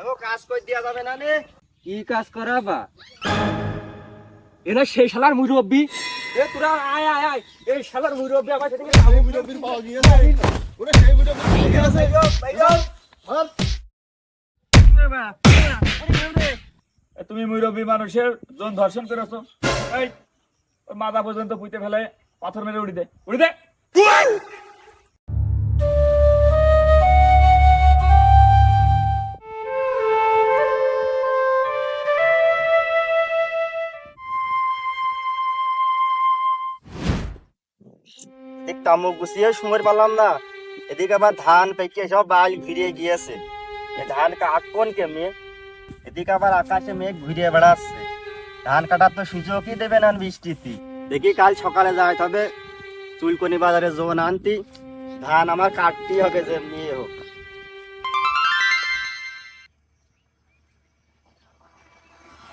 কাজ কই দিয়া যাবে না নে? কি কাজ করাবা এরা সেই শালার মুরব্বি। এ তোরা আয় আয় আয়। এই শালার মুরব্বি আমার সাথে আমি মুরব্বির পাওয়া গিয়েছে ওরে সেই মুরব্বি পাওয়া গিয়েছে এ তুমি মুরব্বী মানুষের জন ধর্ষণ করেছ। এই মাথা পর্যন্ত পুঁতে ফেলে পাথর মেরে উড়ি দে উড়ি দে তামুক গুছিয়ে সময় পারলাম না। এদিকে আবার ধান পেকে সব বাল ঘিরে গিয়েছে। এ ধান কাটবন কেমনি এদিকে আবার আকাশে মেঘ ঘুরিয়ে বেড়াচ্ছে। ধান কাটার তো সুযোগই দেবে না বৃষ্টিতে। দেখি কাল সকালে যায় তবে চুলকনি বাজারে জোন আনতি। ধান আমার কাটতেই হবে যেমনি হোক।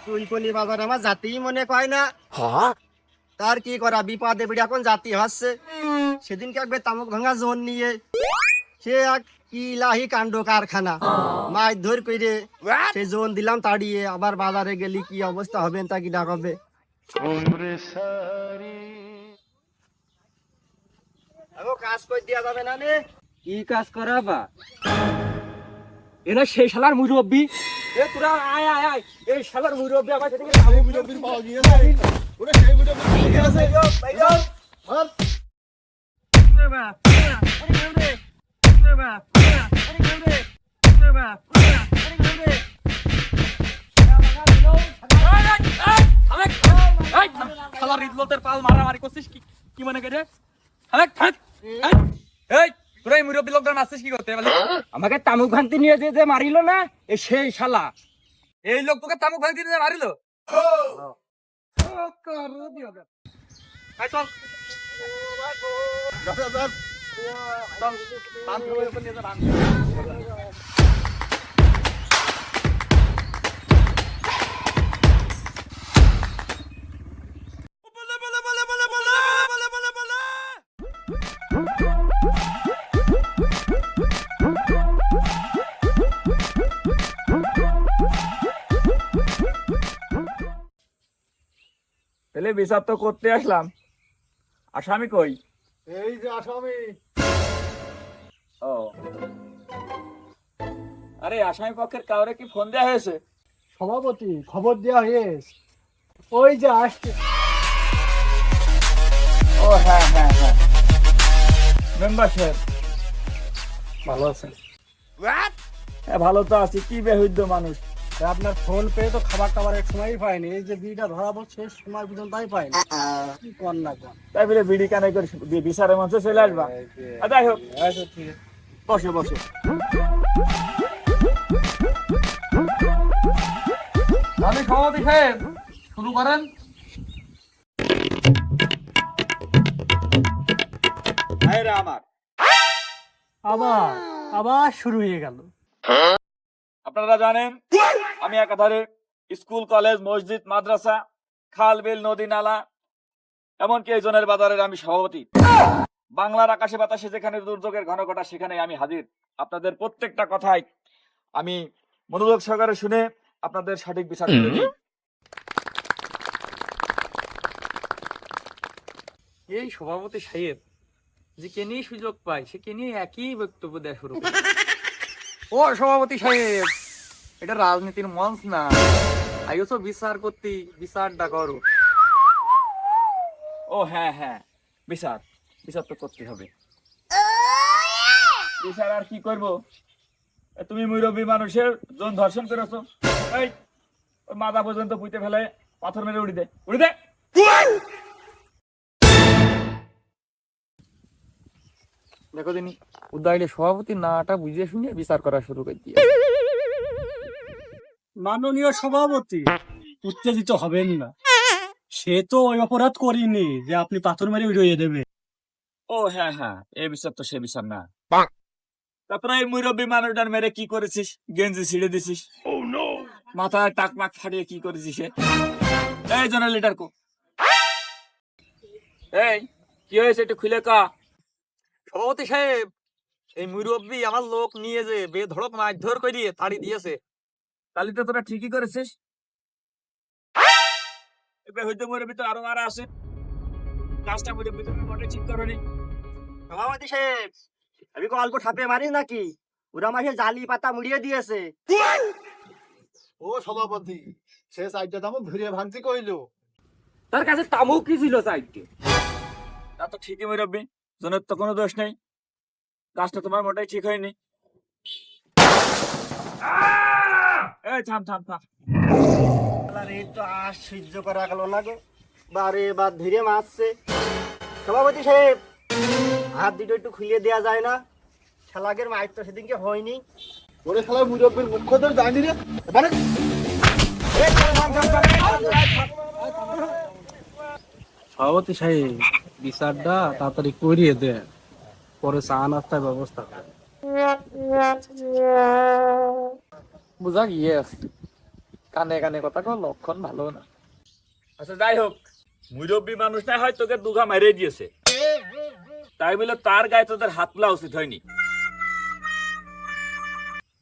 চুলকনি বাজার আমার জাতি মনে কয় না। তার কি করা? বিপদে বিড়ি এখন জাতি হচ্ছে। সেদিনকে একবার তামুক ভাঙা জোন নিয়ে সে এক কি লাহি কাণ্ড কারখানা। মাছ ধর কইরে সে জোন দিলাম তাড়িয়ে আবার বাজারে গেলি কি অবস্থা হবে তা কি ডাক হবে? কাজ কই দিয়া যাবে না নে? কি কাজ করাবা? এরা সেই শালার মুরব্বি। এ তোরা আয় আয় আয়। এই শালার মুরব্বি আমার সাথে আমি পাওয়া গিয়েছে। ওরে সেই মুরব্বি পাওয়া গিয়েছে। শালা রিদলতের পাল কি কি মনে করে আমাকে তামুক ভান্তি নিয়ে যে মারিল না সেই শালা এই লোক তোকে তামুক ভাঙতি দিয়ে মারিলো চল। তাহলে বিচার তো করতে আসলাম। আসামি কই? এই যে আসামি। ও। আরে আসামি পক্ষের কাউরে কি ফোন দেয়া হয়েছে? সভাপতি খবর দেয়া হয়েছে। ওই যে আসছে। ও হ্যাঁ হ্যাঁ হ্যাঁ। মেম্বার সাহেব। ভালো আছেন? হ্যাঁ ভালো তো আছি। কি বেহুদ্য মানুষ। আপনার ফোন পেয়ে তো খাবার টাবারের সময়ই পাইনি এই যে বিটা ধরা পড়ছে সময় পর্যন্তই পাইনি কি কর না কর। তাই বলে বিড়ি কানে করে বি- বিচারের মঞ্চে চলে আসবা। যাই হোক। আচ্ছা ঠিক আছে। বসে বসে। আমি সভাপতি সাহেব শুরু করেন। আরে আমার। আবার আবার শুরু হয়ে গেল। আপনারা জানেন আমি একাধারে স্কুল কলেজ মসজিদ মাদ্রাসা খাল বিল নদী নালা এমনকি এই জনের বাজারের আমি সভাপতি। বাংলার আকাশে বাতাসে যেখানে দুর্যোগের ঘন ঘটা সেখানে আমি হাজির। আপনাদের প্রত্যেকটা কথাই আমি মনোযোগ সহকারে শুনে আপনাদের সঠিক বিচার করে দিই। এই সভাপতি সাহেব যে কে নিয়ে সুযোগ পায় সে কে নিয়ে একই বক্তব্য দেওয়া শুরু করে? ও সভাপতি সাহেব! এটা রাজনীতির মঞ্চ না। আইসো বিচার করতে বিচারটা করো। ও হ্যাঁ হ্যাঁ। বিচার বিচার তো করতে হবে। বিচার আর কি করব? তুমি মুরব্বী মানুষের জন ধর্ষণ করেছ। এই ওই মাথা পর্যন্ত পুঁতে ফেলে পাথর মেরে উড়ি দে উড়ি দে। দেখো দিনি উদয়লে সভাপতি নাটা বুঝিয়ে শুনে বিচার করা শুরু করে দিয়ে মাননীয় সভাপতি উত্তেজিত হবেন না। সে তো ওই অপরাধ করিনি যে আপনি পাথর মেরে উড়িয়ে দেবে। ও হ্যাঁ হ্যাঁ এই বিচার তো সে বিচার না। তারপরে এই মুরব্বী মানুষটার মেরে কি করেছিস? গেঞ্জি ছিঁড়ে দিছিস। মাথায় টাক মাক ফাটিয়ে কি করেছিস এই জনের লিটার কো। এই কি হয়েছে একটু খুলে কা। সভাপতি সাহেব এই মুরব্বী আমার লোক নিয়ে যে বেধড়ক মাছ ধর করে তাড়ি দিয়েছে। তাহলে তো তোরা ঠিকই করেছিস। এবার হয়তো মুরব্বী তো আরও মারা আছে। কাজটা মুরব্বী তুমি মোটে ঠিক করনি। সভাপতি সাহেব আমি কি অল্প ঠাপে মারি নাকি? ওরা মাসে জালি পাতা মুড়িয়ে দিয়েছে। ও সভাপতি সে সাইডটা দামও ঘুরিয়ে ভাঙতি কইলো। তার কাছে তামুক কি ছিল সাইডে তা তো ঠিকই মুরব্বী জনের তো কোনো দোষ নেই। কাজটা তোমার মোটেই ঠিক হয়নি। এই থাম থাম থাম। এই তো আর সহ্য করা গেল না গো। বারে বার ধীরে মারছে। সভাপতি সাহেব হাত দুটো একটু খুলিয়ে দেওয়া যায় না। শালাকের মায়ের তো সেদিনকে হয়নি। ওরে খেলা মুরব্বীর মুখ্য তো জানি রে। মানে সভাপতি সাহেব বিচারটা তাড়াতাড়ি করিয়ে দে। পরে চা নাস্তার ব্যবস্থা করে। বুঝা গিয়ে আছে? কানে কানে কথা কো লক্ষণ ভালো না। আচ্ছা যাই হোক মুরব্বী মানুষ না হয় তোকে দুঘা মেরে দিয়েছে। তাই বলে তার গায়ে তোদের হাত তোলা উচিত হয়নি।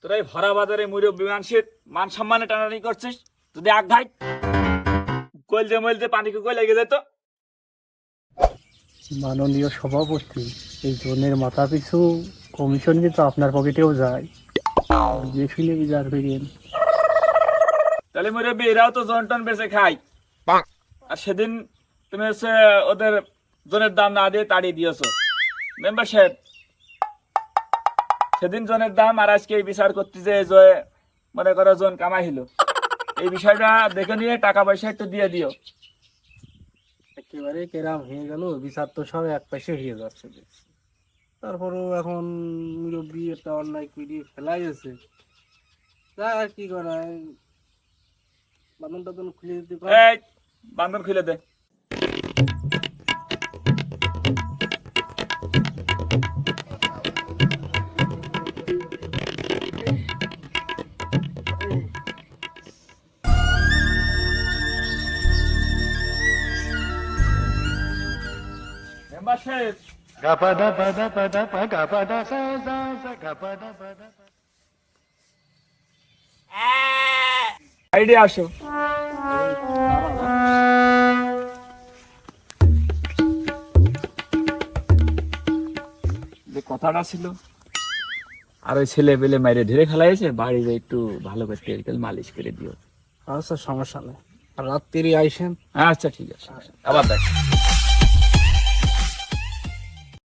তোরা এই ভরা বাজারে মুরব্বী মানুষের মান সম্মানে টানাটানি করছিস? যদি আগ ভাই কলজে মলজে পানি কুকো লেগে যেত মাননীয় সভাপতি এই জনের মাথা পিছু কমিশন কিন্তু আপনার পকেটেও যায়। বিচার করিয়েন তাহলে মুরব্বী এরাও তো জন টন বেঁচে খায় আর সেদিন তুমি হচ্ছে ওদের জনের দাম না দিয়ে তাড়িয়ে দিয়েছ। মেম্বার সাহেব সেদিন জনের দাম আর আজকে এই বিচার করতে যে জয় মনে করো জন কামাই হলো এই বিষয়টা দেখে নিয়ে টাকা পয়সা একটু দিয়ে দিও। একেবারে কেরাম হয়ে গেল বিচার তো সব এক পাশে হয়ে যাচ্ছে। দেখছি। তারপরেও এখন মুরব্বী একটা অন্যায় করিয়ে ফেলাই গেছে যা আর কি করা বাদন টাদন খুলে দিতে পারে এই বান্ধন খুলে দে। সাহেব আইডিয়া আসো। যে কথাটা ছিল আর ওই ছেলে পেলে মাইরে ধরে খেলাইছে বাড়ি যে একটু ভালো করে তেল তেল মালিশ করে দিও। আচ্ছা সমস্যা নেই। আর রাত্রি আইসেন। আচ্ছা ঠিক আছে। আবার দেখ।